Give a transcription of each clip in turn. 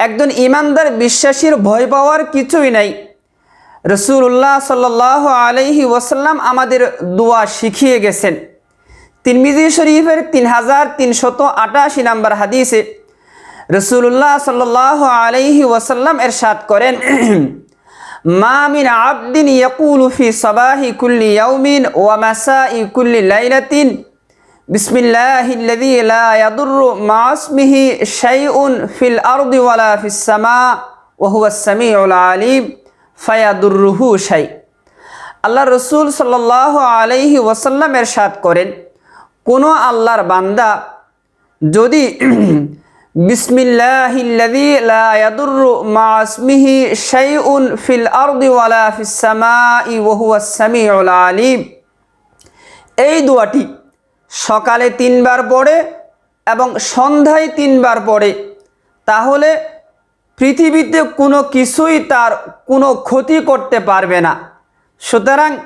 একজন ইমানদার বিশ্বাসীর ভয় পাওয়ার কিছুই নাই। রসুল্লাহ সাল্লাহ আলহি ওয়াসাল্লাম আমাদের দোয়া শিখিয়ে গেছেন। তিরমিজি শরীফের তিন হাজার তিনশত আটাশি নম্বর হাদিসে রসুল্লাহ সাল্লাহ আলহি ওয়াসাল্লাম এরশাদ করেন মামিন আবদিন ইয়াকুলু ফি সবাহি কুল্লি ইয়াউমিন ওয়া মাসাই কুল্লি লাইলাতিন বিসমিল্লাহিল্লাযী লা ইয়াদুররু মা ইসমিহি শাইউন ফিল আরদি ওয়ালা ফিস সামা ওয়া হুয়াস সামিউল আলিম ফায়াদুররুহু শাই। আল্লাহ রসুল সাল্লাহ আলাইহি ওয়াসাল্লাম এরশাদ করেন, কোনো আল্লাহর বান্দা যদি বিসমিল্লাহিল্লাযী লা ইয়াদুররু মা ইসমিহি শাইউন ফিল আরদি ওয়ালা ফিস সামাই ওয়া হুয়াস সামিউল আলিম। এই দোয়াটি সকালে তিনবার পড়ে এবং সন্ধ্যায় তিনবার পড়ে। তাহলে পৃথিবীতে কোনো কিছুই তার কোনো ক্ষতি করতে পারবে না। সুতরাং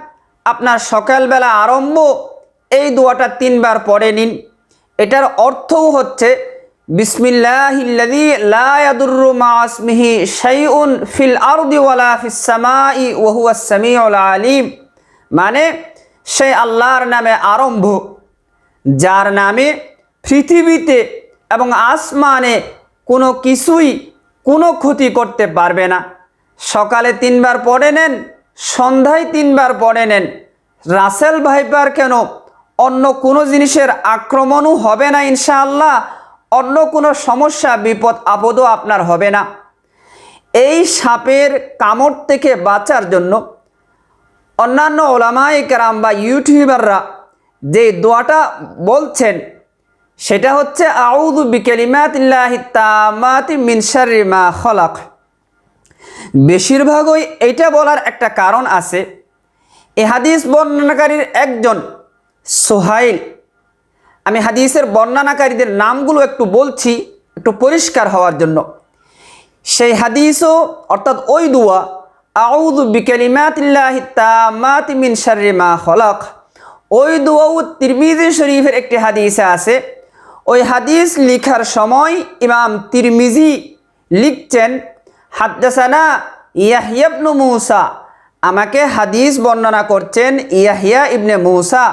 আপনার সকালবেলা আরম্ভ এই দোয়াটা তিনবার পড়ে নিন। এটার অর্থও হচ্ছে, বিসমিল্লাহিল্লাযী লা শাইউন ফিল আরদি ওয়ালা ফিস আলিম। মানে সেই আল্লাহর নামে আরম্ভ। যার নামে পৃথিবীতে এবং আসমানে কোনো কিছুই কোনো ক্ষতি করতে পারবে না। সকালে তিনবার পড়ে নেন, সন্ধ্যায় তিনবার পড়ে নেন। রাসেল ভাইপার কেন অন্য কোনো জিনিসের আক্রমণও হবে না ইনশাআল্লাহ, অন্য কোনো সমস্যা, বিপদ, আপদও আপনার হবে না। এই সাপের কামড় থেকে বাঁচার জন্য অন্যান্য ওলামাই কেরাম বা ইউটিউবাররা যে দোয়াটা বলছেন, সেটা হচ্ছে আউদু বিকেলিমাতিল্লাহি তামাতি মিন শাররি মা খলাক। বেশিরভাগই এইটা বলার একটা কারণ আছে। এ হাদিস বর্ণনাকারীর একজন সোহাইল। আমি হাদিসের বর্ণনাকারীদের নামগুলো একটু বলছি, একটু পরিষ্কার হওয়ার জন্য। সেই হাদিসও, অর্থাৎ ওই দুয়া আউদু বিকালিমাতিল্লাহি তামাতি মিন শাররি মা খলাক। ওই দুয়াউ তিরমিজি শরীফের একটি হাদিসে আছে। ওই হাদিস লিখার সময় ইমাম তিরমিজি লিখছেন, হাদ্দাসানা ইয়াহিয়াবনু মুসা। আমাকে হাদিস বর্ণনা করছেন ইয়াহিয়া ইবনে মুসা।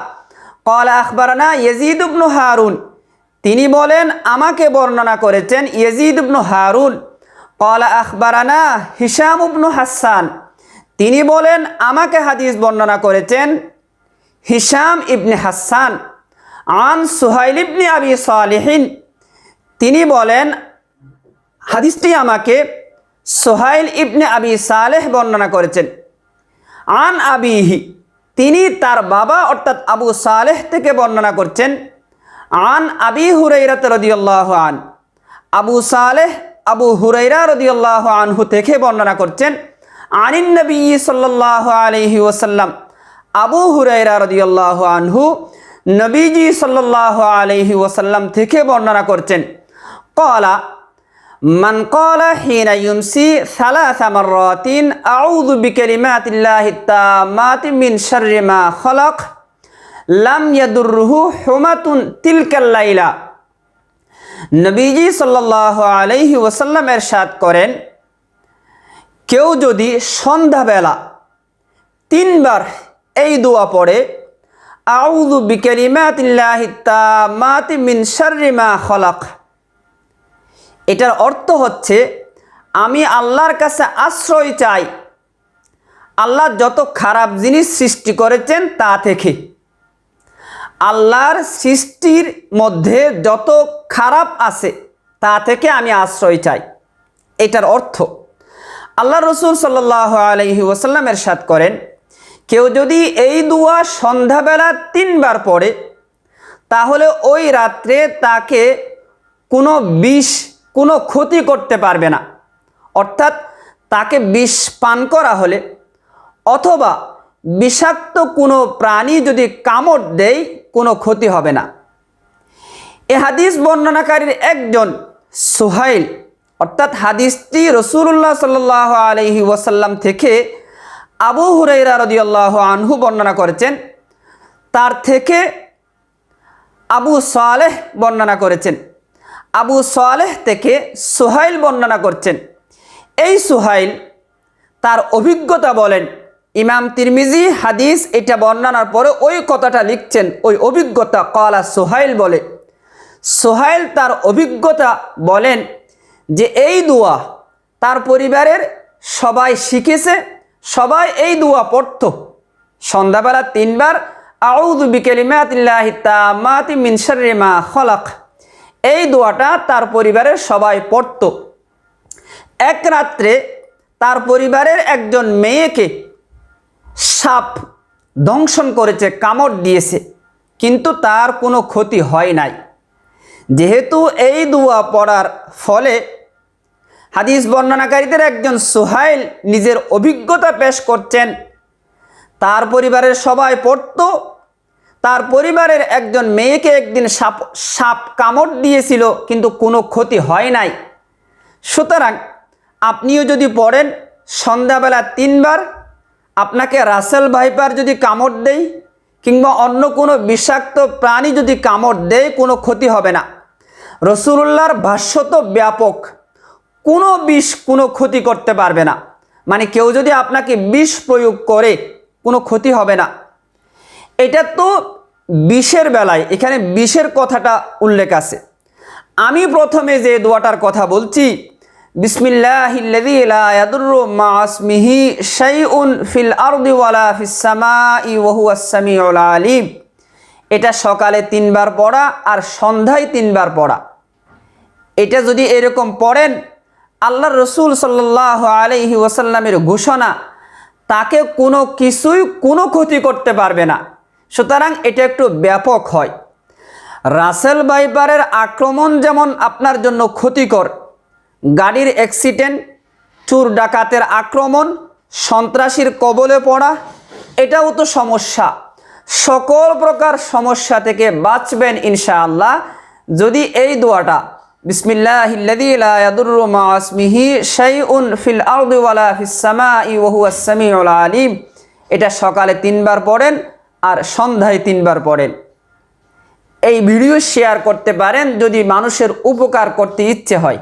কলা আখবরানা ইয়েজিদ ইবনু হারুন। তিনি বলেন, আমাকে বর্ণনা করেছেন ইয়েজিদ ইবনু হারুন। কলা আখবরানা হিসাম ইবনু হাসান। তিনি বলেন, আমাকে হাদিস বর্ণনা করেছেন হিসাম ইবনে হাসান, আন সুহাইল ইবনে আবি সালেহিন, তিনি বলেন, হাদিসটি আমাকে সোহাইল ইবনে আবি সালেহ বর্ণনা করেছেন। আন আবিহি, তিনি তার বাবা অর্থাৎ আবু সালেহ থেকে বর্ণনা করছেন। আন আবি হুরাইরাত রদিয়াল্লাহ আন, আবু সালেহ আবু হুরাইরা রদিয়াল্লাহ আনহু থেকে বর্ণনা করছেন। আনিন নবী সাল্লাহ আলহি ওসাল্লাম আবু হুরাইরা রদিয়াল্লাহ আনহু নবীজি সাল্লাহ আলহি ওসাল্লাম থেকে বর্ণনা করছেন। কলা মান কলা হিনা ইউমসি সালাসা মাররাতিন, আউযু বিকালিমাতিল্লাহি তাম্মাতি মিন শাররি লাম ইয়াদুররুহু হুমাতুন তিলকাল লাইলা। নবীজি সাল্লাহ আলহি ওসাল্লাম এরশাদ করেন, কেউ যদি সন্ধ্যাবেলা তিনবার এই দোয়া পড়ে আউদু বিকালিমাতিল্লাহি মিন খলাক। এটার অর্থ হচ্ছে, আমি আল্লাহর কাছে আশ্রয় চাই। আল্লাহ যত খারাপ জিনিস সৃষ্টি করেছেন তা থেকে। আল্লাহর সৃষ্টির মধ্যে যত খারাপ আছে তা থেকে আমি আশ্রয় চাই। এটার অর্থ আল্লাহ রসুল সাল্লাহ আলহি ওসাল্লাম এরশাদ করেন কেউ যদি এই দুয়া সন্ধ্যাবেলা তিনবার পড়ে, তাহলে ওই রাত্রে তাকে কোনো বিষ, কোনো ক্ষতি করতে পারবে না। অর্থাৎ তাকে বিষ পান করা হলে, অথবা বিষাক্ত কোনো প্রাণী যদি কামড় দেয়, কোনো ক্ষতি হবে না। এ হাদিস বর্ণনাকারীর একজন সোহাইল, অর্থাৎ হাদিসটি রসুল্লাহ সাল্লাহ আলহি ওয়াসাল্লাম থেকে আবু হুরাইরা রদিয়াল্লাহ আনহু বর্ণনা করেছেন, তার থেকে আবু সালেহ বর্ণনা করেছেন, আবু সালেহ থেকে সোহাইল বর্ণনা করছেন। এই সোহাইল তার অভিজ্ঞতা বলেন, ইমাম তিরমিজি হাদিস এটা বর্ণনার পরে ওই কথাটা লিখছেন, ওই অভিজ্ঞতা কলা সোহাইল বলে। সোহাইল তার অভিজ্ঞতা বলেন যে এই দোয়া তার পরিবারের সবাই শিখেছে সবাই এই দোয়া পড়ত। সন্ধ্যাবেলা তিনবার আউদু মা খলাক। এই দোয়াটা তার পরিবারের সবাই পড়ত। এক রাত্রে তার পরিবারের একজন মেয়েকে সাপ দংশন করেছে, কামড় দিয়েছে, কিন্তু তার কোনো ক্ষতি হয় নাই। যেহেতু এই দোয়া পড়ার ফলে হাদিস বর্ণনাকারীদের একজন সোহাইল নিজের অভিজ্ঞতা পেশ করছেন। তার পরিবারের সবাই পড়তো। তার পরিবারের একজন মেয়েকে একদিন সাপ সাপ কামড় দিয়েছিল, কিন্তু কোনো ক্ষতি হয় নাই। সুতরাং আপনিও যদি পড়েন, সন্ধ্যাবেলা তিনবার আপনাকে রাসেল ভাইপার যদি কামড় দেয়, কিংবা অন্য কোনো বিষাক্ত প্রাণী যদি কামড় দেয়, কোনো ক্ষতি হবে না। রসুল্লাহর ভাষ্য তো ব্যাপক। কোনো বিষ কোনো ক্ষতি করতে পারবে না। মানে কেউ যদি আপনাকে বিষ প্রয়োগ করে, কোনো ক্ষতি হবে না। এটা তো বিষের বেলায়, এখানে বিষের কথাটা উল্লেখ আছে। আমি প্রথমে যে দোয়াটার কথা বলছি আলিম। এটা সকালে তিনবার পড়া আর সন্ধ্যায় তিনবার পড়া। এটা যদি এরকম পড়েন আল্লাহ রসুল সাল্লাহ আলহি ওয়াসাল্লামের ঘোষণা, তাকে কোনো কিছুই কোনো ক্ষতি করতে পারবে না। সুতরাং এটা একটু ব্যাপক হয়। রাসেল বাইপারের আক্রমণ যেমন আপনার জন্য ক্ষতিকর, গাড়ির অ্যাক্সিডেন্ট চুর ডাকাতের আক্রমণ, সন্ত্রাসীর কবলে পড়া, এটাও তো সমস্যা। সকল প্রকার সমস্যা থেকে বাঁচবেন ইনশাআল্লাহ। যদি এই দোয়াটা বিসমিল্লাহিল্লাযী الذي لا يضر مع اسمه ফিল في ওয়ালা ولا في السماء وهو السميع আলিম। এটা সকালে তিনবার পড়েন আর সন্ধ্যায় তিনবার পড়েন। এই ভিডিও শেয়ার করতে পারেন যদি মানুষের উপকার করতে ইচ্ছে হয়।